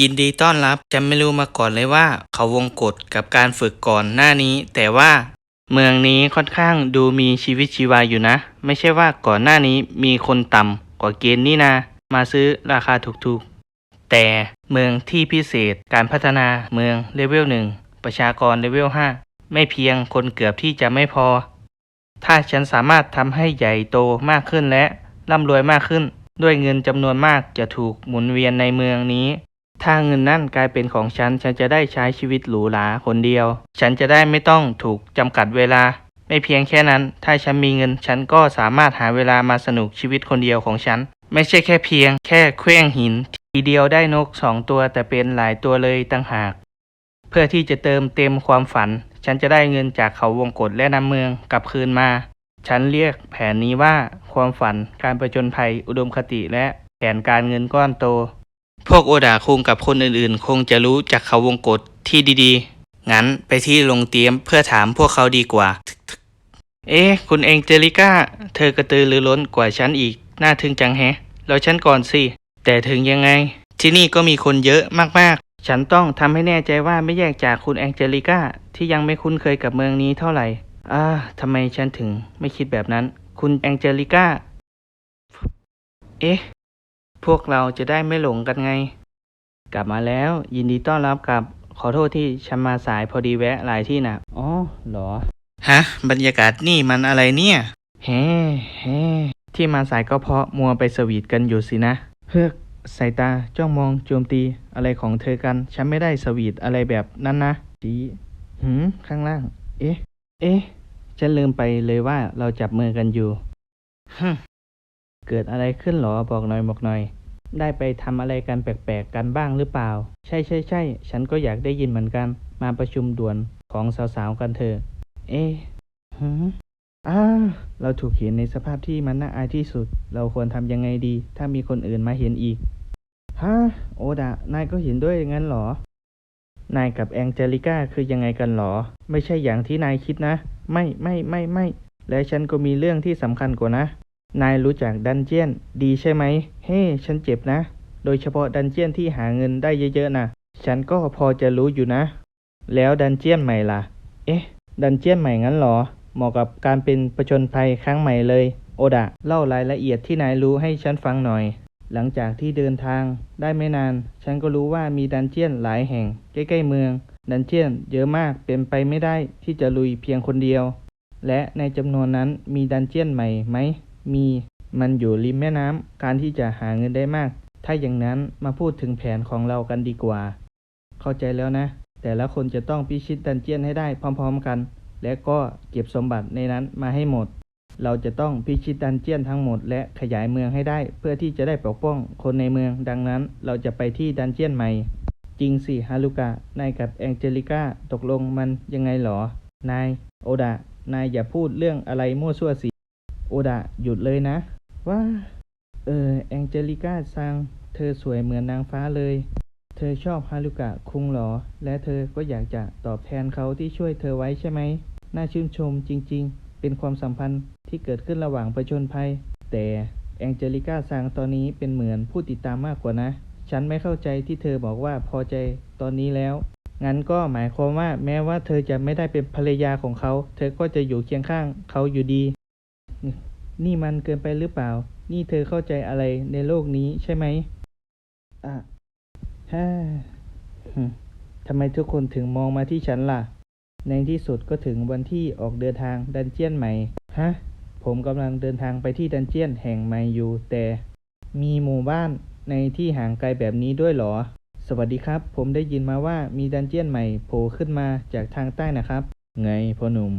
ยินดีต้อนรับฉันไม่รู้มาก่อนเลยว่า เขาวงกฎกับการฝึกก่อนหน้านี้ แต่ว่าเมืองนี้ค่อนข้างดูมีชีวิตชีวาอยู่นะ ไม่ใช่ว่าก่อนหน้านี้มีคนต่ำกว่าเกณฑ์นี่นะมาซื้อราคาถูกๆ แต่เมืองที่พิเศษการพัฒนาเมืองเลเวลหนึ่งประชากรเลเวลห้าไม่เพียงคนเกือบที่จะไม่พอ ถ้าฉันสามารถทำให้ใหญ่โตมากขึ้นและร่ำรวยมากขึ้น ด้วยเงินจำนวนมากจะถูกหมุนเวียนในเมืองนี้าเงินนั่นกลายเป็นของฉัน ฉันจะได้ใช้ชีวิตหรูหราคนเดียว ฉันจะได้ไม่ต้องถูกจำกัดเวลา ไม่เพียงแค่นั้น ถ้าฉันมีเงิน ฉันก็สามารถหาเวลามาสนุกชีวิตคนเดียวของฉัน ไม่ใช่แค่เพียง แค่เคว้งหิน ทีเดียวได้นกสองตัวแต่เป็นหลายตัวเลยตั้งหาก เพื่อที่จะเติมเต็มความฝัน ฉันจะได้เงินจากเขาวงกฏและน้ำเมืองกลับคืนมา ฉันเรียกแผนนี้ว่าความฝัน การประจนภัย อุดมคติและแผนการเงินก้อนโต พวกโอดาคุงกับคนอื่นๆ คงจะรู้จากเขาวงกฏที่ดีๆ งั้นไปที่โรงเตรียมเพื่อถามพวกเขาดีกว่า เอ๊ะ คุณเองเจลิก้า เธอกระตือรือร้นกว่าฉันอีก น่าทึ่งจังแฮะแล้วฉันก่อนสิ แต่ถึงยังไง ที่นี่ก็มีคนเยอะมากๆ ฉันต้องทำให้แน่ใจว่าไม่แยกจากคุณแองเจลิก้า ที่ยังไม่คุ้นเคยกับเมืองนี้เท่าไหร่ อ่าทำไมฉันถึงไม่คิดแบบนั้น คุณแองเจลิก้า เอ๊ะ พวกเราจะได้ไม่หลงกันไง กลับมาแล้ว ยินดีต้อนรับกลับ ขอโทษที่ฉันมาสายพอดีแวะหลายที่นะอ๋อเหรอ ฮะ บรรยากาศนี่มันอะไรเนี่ย เฮ้เฮ้ที่มาสายก็เพราะมัวไปสวีทกันอยู่สินะ เฮือกสายตาจ้องมองโจมตีอะไรของเธอกัน ฉันไม่ได้สวีทอะไรแบบนั้นนะจีหืมข้างล่าง เอ๊ะ เอ๊ะ ฉันลืมไปเลยว่าเราจับมือกันอยู่ฮึมเกิดอะไรขึ้นหรอบอกหน่อยบอกหน่อย ได้ไปทำอะไรกันแปลกๆกันบ้างหรือเปล่า ใช่ใช่ใช่ฉันก็อยากได้ยินเหมือนกัน มาประชุมด่วนของสาวๆกันเถอะ เอ๊ะหืมอ้าเราถูกเห็นในสภาพที่มันน่าอายที่สุด เราควรทำยังไงดี ถ้ามีคนอื่นมาเห็นอีกฮะโอดะ นายก็เห็นด้วยงั้นเหรอ นายกับแองเจลิก้าคือยังไงกันหรอ ไม่ใช่อย่างที่นายคิดนะ ไม่ไม่ไม่ไม่ และฉันก็มีเรื่องที่สำคัญกว่านะ นายรู้จักดันเจียนดีใช่ไหม เฮ้ ฉันเจ็บนะ โดยเฉพาะดันเจียนที่หาเงินได้เยอะๆนะ ฉันก็พอจะรู้อยู่นะ แล้วดันเจียนใหม่ล่ะ เอ๊ะ ดันเจียนใหม่งั้นเหรอ เหมาะกับการเป็นประชนภัยครั้งใหม่เลย โอดะ เล่ารายละเอียดที่นายรู้ให้ฉันฟังหน่อย หลังจากที่เดินทางได้ไม่นาน ฉันก็รู้ว่ามีดันเจียนหลายแห่ง ใกล้ๆเมือง ดันเจียนเยอะมากเป็นไปไม่ได้ที่จะลุยเพียงคนเดียว และในจำนวนนั้นมีดันเจียนใหม่ไหม มีมันอยู่ริมแม่น้ำการที่จะหาเงินได้มาก ถ้าอย่างนั้นมาพูดถึงแผนของเรากันดีกว่า เข้าใจแล้วนะ แต่ละคนจะต้องพิชิตดันเจียนให้ได้พร้อมๆกัน และก็เก็บสมบัติในนั้นมาให้หมด เราจะต้องพิชิตดันเจียนทั้งหมด และขยายเมืองให้ได้ เพื่อที่จะได้ปกป้องคนในเมือง ดังนั้น เราจะไปที่ดันเจียนใหม่ จริงสิฮารุกะนายกับแองเจลิก้าตกลงมันยังไงหรอ นาย โอดะนายอย่าพูดเรื่องอะไรมั่วซั่วสิ โอดะหยุดเลยนะ ว่า เออแองเจลิก้าซัง เธอสวยเหมือนนางฟ้าเลย เธอชอบฮารุกะคุงหรอ และเธอก็อยากจะตอบแทนเขาที่ช่วยเธอไว้ใช่ไหม น่าชื่นชมจริง ๆ เป็นความสัมพันธ์ที่เกิดขึ้นระหว่างประชนภัย แต่แองเจลิก้าซังตอนนี้เป็นเหมือนผู้ติดตามมากกว่านะ ฉันไม่เข้าใจที่เธอบอกว่าพอใจตอนนี้แล้ว งั้นก็หมายความว่าแม้ว่าเธอจะไม่ได้เป็นภรรยาของเขา เธอก็จะอยู่เคียงข้างเขาอยู่ดี นี่มันเกินไปหรือเปล่า นี่เธอเข้าใจอะไรในโลกนี้ใช่ไหมอะฮ่าหึทำไมทุกคนถึงมองมาที่ฉันล่ะ ในที่สุดก็ถึงวันที่ออกเดินทางดันเจียนใหม่ ฮะ ผมกำลังเดินทางไปที่ดันเจียนแห่งใหม่อยู่ แต่มีหมู่บ้านในที่ห่างไกลแบบนี้ด้วยเหรอ สวัสดีครับ ผมได้ยินมาว่ามีดันเจียนใหม่โผล่ขึ้นมาจากทางใต้นะครับ ไงพ่อหนุ่ม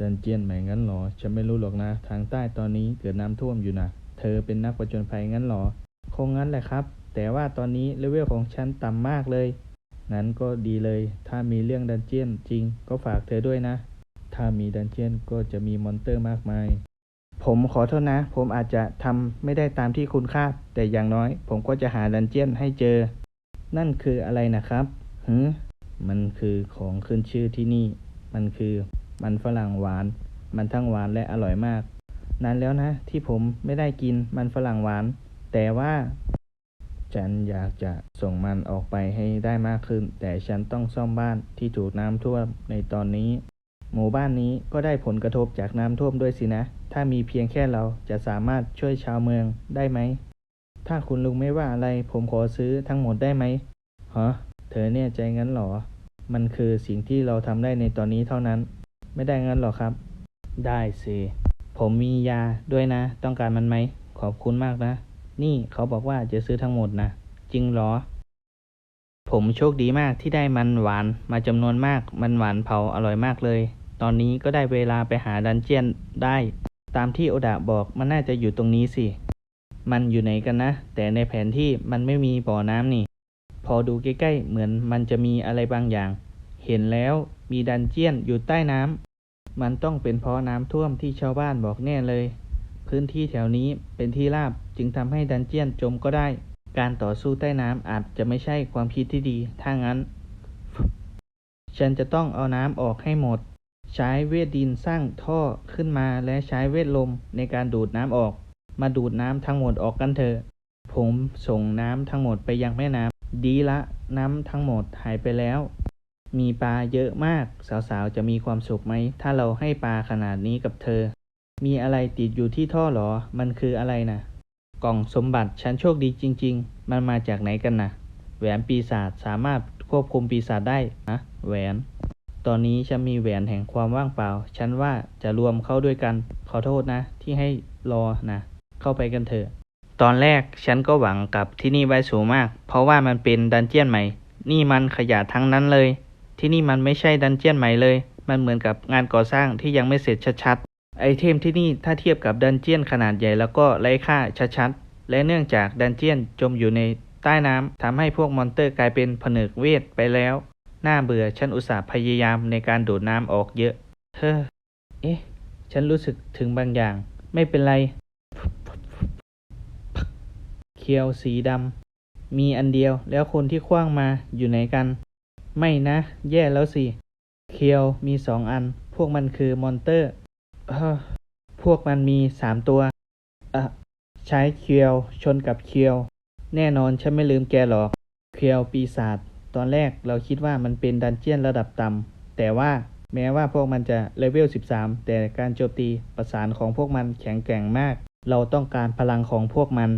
ดันเจียนใหม่งั้นเหรอ ฉันไม่รู้หรอกนะ ทางใต้ตอนนี้เกิดน้ำท่วมอยู่นะ เธอเป็นนักประจนภัยงั้นเหรอ คงงั้นแหละครับ แต่ว่าตอนนี้เลเวลของฉันต่ำมากเลยงั้นก็ดีเลย ถ้ามีเรื่องดันเจียนจริง ก็ฝากเธอด้วยนะ ถ้ามีดันเจียนก็จะมีมอนเตอร์มากมาย ผมขอโทษนะ ผมอาจจะทำไม่ได้ตามที่คุณคาด แต่อย่างน้อย ผมก็จะหาดันเจียนให้เจอ นั่นคืออะไรนะครับหือมันคือของขึ้นชื่อที่นี่ มันคือ มันฝรั่งหวาน มันทั้งหวานและอร่อยมาก นานแล้วนะ ที่ผมไม่ได้กินมันฝรั่งหวาน แต่ว่า ฉันอยากจะส่งมันออกไปให้ได้มากขึ้น แต่ฉันต้องซ่อมบ้านที่ถูกน้ำท่วมในตอนนี้ หมู่บ้านนี้ก็ได้ผลกระทบจากน้ำท่วมด้วยสินะ ถ้ามีเพียงแค่เราจะสามารถช่วยชาวเมืองได้ไหม ถ้าคุณลุงไม่ว่าอะไร ผมขอซื้อทั้งหมดได้ไหมฮะเธอเนี่ยใจงั้นหรอ มันคือสิ่งที่เราทำได้ในตอนนี้เท่านั้น ไม่ได้เงั้นหรอครับ ได้สิ ผมมียาด้วยนะ ต้องการมันไหม ขอบคุณมากนะ นี่เขาบอกว่าจะซื้อทั้งหมดนะ จริงเหรอ ผมโชคดีมากที่ได้มันหวานมาจำนวนมาก มันหวานเผาอร่อยมากเลย ตอนนี้ก็ได้เวลาไปหาดันเจียนได้ ตามที่โอดะบอกมันน่าจะอยู่ตรงนี้สิ มันอยู่ไหนกันนะ แต่ในแผนที่มันไม่มีบ่อน้ำนี่ พอดูใกล้ๆเหมือนมันจะมีอะไรบางอย่าง เห็นแล้วมีดันเจียนอยู่ใต้น้ำ มันต้องเป็นเพราะน้ำท่วมที่ชาวบ้านบอกแน่เลย พื้นที่แถวนี้เป็นที่ราบจึงทำให้ดันเจียนจมก็ได้ การต่อสู้ใต้น้ำอาจจะไม่ใช่ความคิดที่ดี ถ้างั้น ฉันจะต้องเอาน้ำออกให้หมด ใช้เวทดินสร้างท่อขึ้นมาและใช้เวทลมในการดูดน้ำออก มาดูดน้ำทั้งหมดออกกันเถอะ ผมส่งน้ำทั้งหมดไปยังแม่น้ำดีละ น้ำทั้งหมดหายไปแล้ว มีปลาเยอะมาก สาวๆ จะมีความสุขไหม ถ้าเราให้ปลาขนาดนี้กับเธอ มีอะไรติดอยู่ที่ท่อหรอ มันคืออะไรนะกล่องสมบัติฉันโชคดีจริง ๆ มันมาจากไหนกันนะแหวนปีศาจสามารถควบคุมปีศาจได้นะแหวน ตอนนี้ฉันมีแหวนแห่งความว่างเปล่า ฉันว่าจะรวมเข้าด้วยกัน ขอโทษนะ ที่ให้รอนะ เข้าไปกันเถอะ ตอนแรกฉันก็หวังกับที่นี่ไว้สูงมาก เพราะว่ามันเป็นดันเจียนใหม่ นี่มันขยะทั้งนั้นเลย ที่นี่มันไม่ใช่ดันเจียนใหม่เลย มันเหมือนกับงานก่อสร้างที่ยังไม่เสร็จชัดๆ ไอเทมที่นี่ถ้าเทียบกับดันเจียนขนาดใหญ่แล้วก็ไร้ค่าชัดๆ และเนื่องจากดันเจียนจมอยู่ในใต้น้ำทำให้พวกมอนเตอร์กลายเป็นผนึกเวทไปแล้ว น่าเบื่อฉันอุตส่าห์พยายามในการดูดน้ำออกเยอะเฮ้อเอ๊ะ ฉันรู้สึกถึงบางอย่าง ไม่เป็นไร เคียวสีดำมีอันเดียวแล้วคนที่คว้างมาอยู่ไหนกัน ไม่นะ แย่แล้วสิ เคียวมีสองอัน พวกมันคือมอนเตอร์ พวกมันมีสามตัว ใช้เคียวชนกับเคียว แน่นอนฉันไม่ลืมแกหรอก เคียวปีศาจ ตอนแรกเราคิดว่ามันเป็นดันเจียนระดับต่ำ แต่ว่าแม้ว่าพวกมันจะเลเวล 13 แต่การโจมตีประสานของพวกมันแข็งแกร่งมาก เราต้องการพลังของพวกมัน